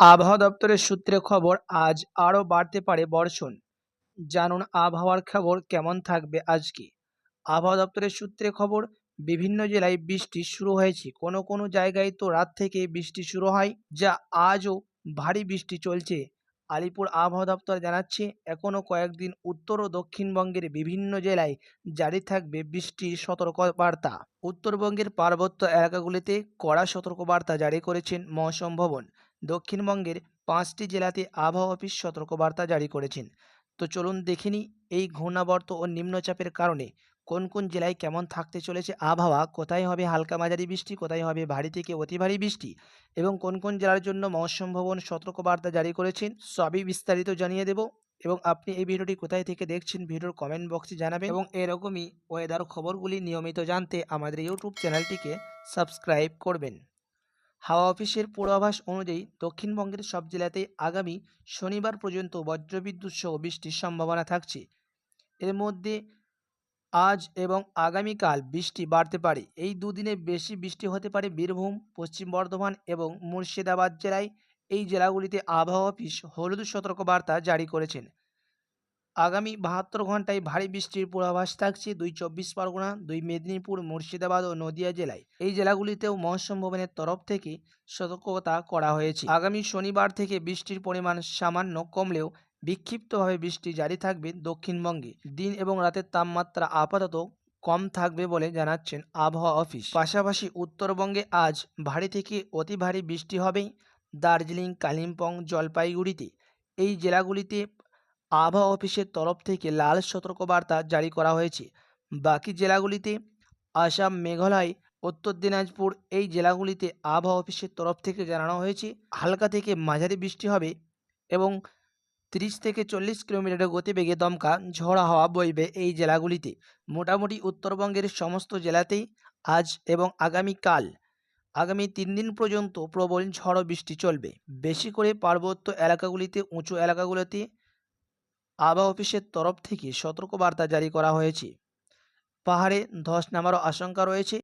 আবহাওয়া দপ্তরের সূত্রে খবর, আজ আরও বাড়তে পারে বর্ষণ। জানুন আবহাওয়ার খবর কেমন থাকবে আজকে আবহাওয়া দপ্তরের সূত্রে খবর, বিভিন্ন জেলায় বৃষ্টি শুরু হয়েছে। কোনো কোনো জায়গায় তো রাত থেকে বৃষ্টি শুরু হয়, যা আজও ভারী বৃষ্টি চলছে। আলিপুর আবহাওয়া দপ্তর জানাচ্ছে এখনও কয়েকদিন উত্তর ও দক্ষিণবঙ্গের বিভিন্ন জেলায় জারি থাকবে বৃষ্টির সতর্কবার্তা। উত্তরবঙ্গের পার্বত্য এলাকাগুলিতে কড়া সতর্কবার্তা জারি করেছেন মৌসুম ভবন দক্ষিণবঙ্গের পাঁচটি জেলাতে আবহাওয়া অফিস সতর্কবার্তা জারি করেছেন। তো চলুন দেখিনি এই ঘূর্ণাবর্ত ও নিম্নচাপের কারণে কোন কোন জেলায় কেমন থাকতে চলেছে আবহাওয়া, কোথায় হবে হালকা মাঝারি বৃষ্টি, কোথায় হবে ভারী থেকে অতি ভারী বৃষ্টি এবং কোন কোন জেলার জন্য মৌসুম ভবন সতর্কবার্তা জারি করেছেন সবই বিস্তারিত জানিয়ে দেব এবং আপনি এই ভিডিওটি কোথায় থেকে দেখছেন ভিডিওর কমেন্ট বক্সে জানাবেন এবং এরকমই ওয়েদার খবরগুলি নিয়মিত জানতে আমাদের ইউটিউব চ্যানেলটিকে সাবস্ক্রাইব করবেন। হাওয়া অফিসের পূর্বাভাস অনুযায়ী দক্ষিণবঙ্গের সব জেলাতেই আগামী শনিবার পর্যন্ত বজ্রবিদ্যুৎ সহ বৃষ্টির সম্ভাবনা থাকছে। এর মধ্যে আজ এবং আগামীকাল বৃষ্টি বাড়তে পারে। এই দুদিনে বেশি বৃষ্টি হতে পারে বীরভূম, পশ্চিম বর্ধমান এবং মুর্শিদাবাদ জেলায়। এই জেলাগুলিতে আবহাওয়া অফিস হলুদ সতর্কবার্তা জারি করেছেন। আগামী বাহাত্তর ঘন্টায় ভারী বৃষ্টির পূর্বাভাস থাকছে দুই চব্বিশ পরগনা, দুই মেদিনীপুর, মুর্শিদাবাদ ও নদিয়া জেলায়। এই জেলাগুলিতেও মৌসুম ভবনের তরফ থেকে সতর্কতা করা হয়েছে। আগামী শনিবার থেকে বৃষ্টির পরিমাণ সামান্য কমলেও বিক্ষিপ্তভাবে বৃষ্টি জারি থাকবে দক্ষিণবঙ্গে। দিন এবং রাতের তাপমাত্রা আপাতত কম থাকবে বলে জানাচ্ছেন আবহাওয়া অফিস। পাশাপাশি উত্তরবঙ্গে আজ ভারী থেকে অতি ভারী বৃষ্টি হবে দার্জিলিং, কালিম্পং, জলপাইগুড়িতে এই জেলাগুলিতে আবহাওয়া অফিসের তরফ থেকে লাল সতর্কবার্তা জারি করা হয়েছে। বাকি জেলাগুলিতে আসাম, মেঘালয়, উত্তর দিনাজপুর এই জেলাগুলিতে আবহাওয়া অফিসের তরফ থেকে জানানো হয়েছে, হালকা থেকে মাঝারি বৃষ্টি হবে এবং তিরিশ থেকে চল্লিশ কিলোমিটারের গতিবেগে দমকা ঝড়া হাওয়া বইবে এই জেলাগুলিতে। মোটামুটি উত্তরবঙ্গের সমস্ত জেলাতেই আজ এবং আগামীকাল আগামী তিন দিন পর্যন্ত প্রবল ঝড় বৃষ্টি চলবে। বেশি করে পার্বত্য এলাকাগুলিতে, উঁচু এলাকাগুলোতে আবহাওয়া অফিসের তরফ থেকে সতর্কবার্তা জারি করা হয়েছে। পাহাড়ে ধস নামারও আশঙ্কা রয়েছে।